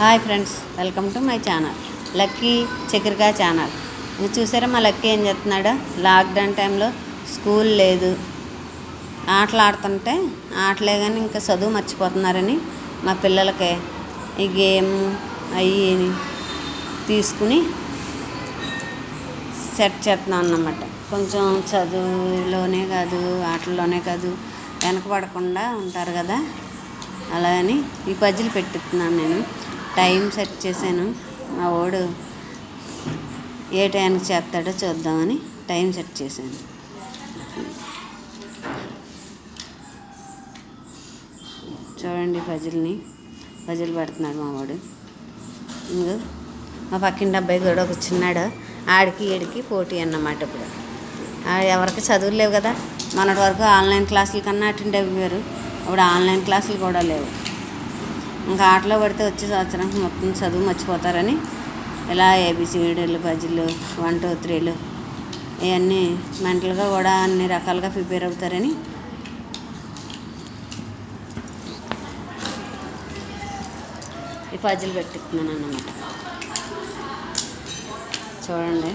Hi friends welcome to my channel lucky Chakrika channel. ఇది చూసారా మా లక్కీ ఏం చేస్తున్నాడు? లాక్డౌన్ టైంలో స్కూల్ లేదు. ఆటలు ఆడుతుంటే ఆటలే కానీ ఇంకా చదువు మర్చిపోతున్నారని మా పిల్లలకి ఈ గేమ్ అవి తీసుకుని సెట్ చేస్తున్నాం అన్నమాట. కొంచెం చదువులోనే కాదు ఆటల్లోనే కాదు వెనకబడకుండా ఉంటారు కదా? అలా అని ఈ పజిల్ పెట్టిస్తున్నాను నేను. టైం సెట్ చేశాను. మా వాడు ఏ టైంకి చేస్తాడో చూద్దామని టైం సెట్ చేశాను. చూడండి పజిల్ని. పజిల్ పెడుతున్నాడు మా వాడు. ఇంకో మా పక్కింటి అబ్బాయి కూడా ఒక చిన్నాడు. ఆడికి ఈడికి పోటీ అన్నమాట ఇప్పుడు. ఎవరికి చదువులు లేవు కదా. మొన్నటి వరకు ఆన్లైన్ క్లాసుల కన్నా అటెండ్ అయ్యారు ఇప్పుడు ఆన్లైన్ క్లాసులు కూడా లేవు. ఇంకా ఆటలో పడితే వచ్చే సంవత్సరానికి మొత్తం చదువు మర్చిపోతారని ఇలా ఏబిసిడీలు పజిల్ వన్ టూ త్రీలు ఇవన్నీ మెంటల్గా కూడా అన్ని రకాలుగా ప్రిపేర్ అవుతారని ఈ పజిల్ పెట్టుకున్నాను అన్నమాట. చూడండి.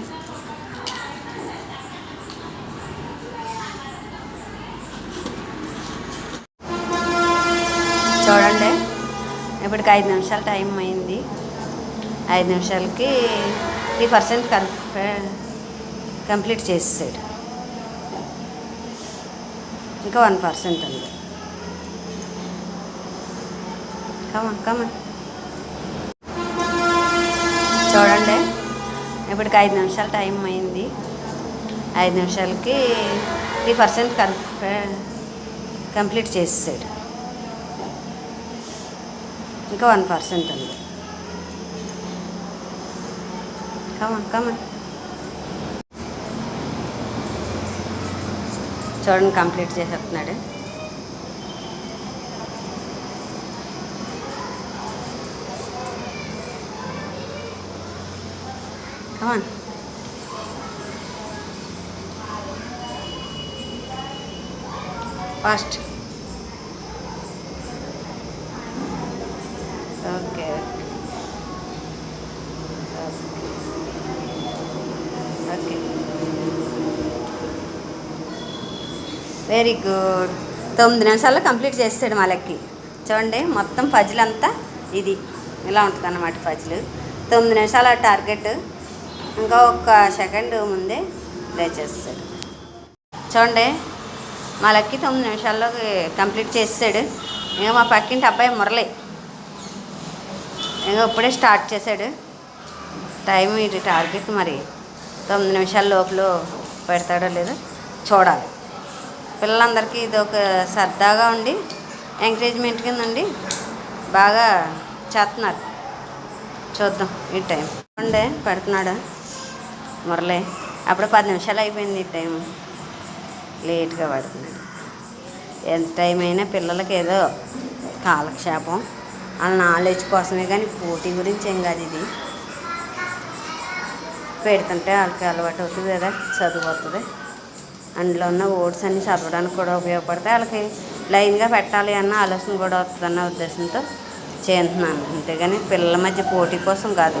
చూడండి. ఇప్పటికి ఐదు నిమిషాలు టైం అయింది. ఐదు నిమిషాలకి త్రీ పర్సెంట్ కంప్లీట్ చేసేసాడు. ఇంకా వన్ పర్సెంట్ ఉంది. కమన్ కమన్ చూడండి. ఇప్పటికి ఐదు నిమిషాలు టైం అయింది. ఐదు నిమిషాలకి త్రీ పర్సెంట్ కంప్లీట్ చేసేసాడు. ఇంకా వన్ పర్సెంట్ ఉంది. కమన్ కమన్ చూడండి కంప్లీట్ చేసేస్తున్నాడు. Come on fast okay okay very good తొమ్మిది నిమిషాల్లో కంప్లీట్ చేస్తాడు మా లక్కి చూడండి మొత్తం పజిల్ అంతా ఇది. ఇలా ఉంటుంది అన్నమాట పజిల్ తొమ్మిది నిమిషాల టార్గెట్ ఇంకా ఒక సెకండ్ ముందే ప్లే చేస్తాడు. చూడండి మా లక్కి తొమ్మిది నిమిషాల్లో కంప్లీట్ చేస్తాడు ఇంకా మా పక్కింటి అబ్బాయి మురళి. ఇంకా ఇప్పుడే స్టార్ట్ చేశాడు. టైం ఇది టార్గెట్ మరి. తొమ్మిది నిమిషాల లోపల పెడతాడో లేదో చూడాలి. పిల్లలందరికీ ఇది ఒక సరదాగా ఉండి ఎంకరేజ్మెంట్ కింద ఉండి బాగా చేస్తున్నారు. చూద్దాం ఈ టైం. ఉండే పెడుతున్నాడు? మురళి అప్పుడు పది నిమిషాలు అయిపోయింది ఈ టైం. లేట్గా పడుతున్నాడు ఎంత టైం అయినా పిల్లలకి ఏదో కాలక్షేపం. వాళ్ళ నాలెడ్జ్ కోసమే కానీ పోటీ గురించి ఏం కాదు ఇది. పెడుతుంటే వాళ్ళకి అలవాటు అవుతుంది కదా చదువు అవుతుంది. అందులో ఉన్న ఓట్స్ అన్ని చదవడానికి కూడా ఉపయోగపడతాయి. వాళ్ళకి లైన్గా పెట్టాలి అన్న ఆలోచన కూడా వస్తుందన్న ఉద్దేశంతో చేస్తున్నాను. అంతేగాని పిల్లల మధ్య పోటీ కోసం కాదు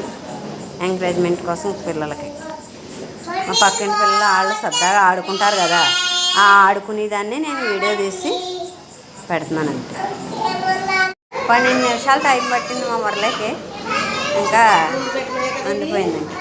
ఎంకరేజ్మెంట్ కోసం పిల్లలకి. మా పక్కింటి పిల్లలు వాళ్ళు సరదాగా ఆడుకుంటారు కదా ఆ ఆడుకునేదాన్ని నేను వీడియో తీసి పెడుతున్నాను అంతే. పన్నెండు నిమిషాలు టైం పట్టింది మా మురళికి. ఇంకా అందిపోయిందండి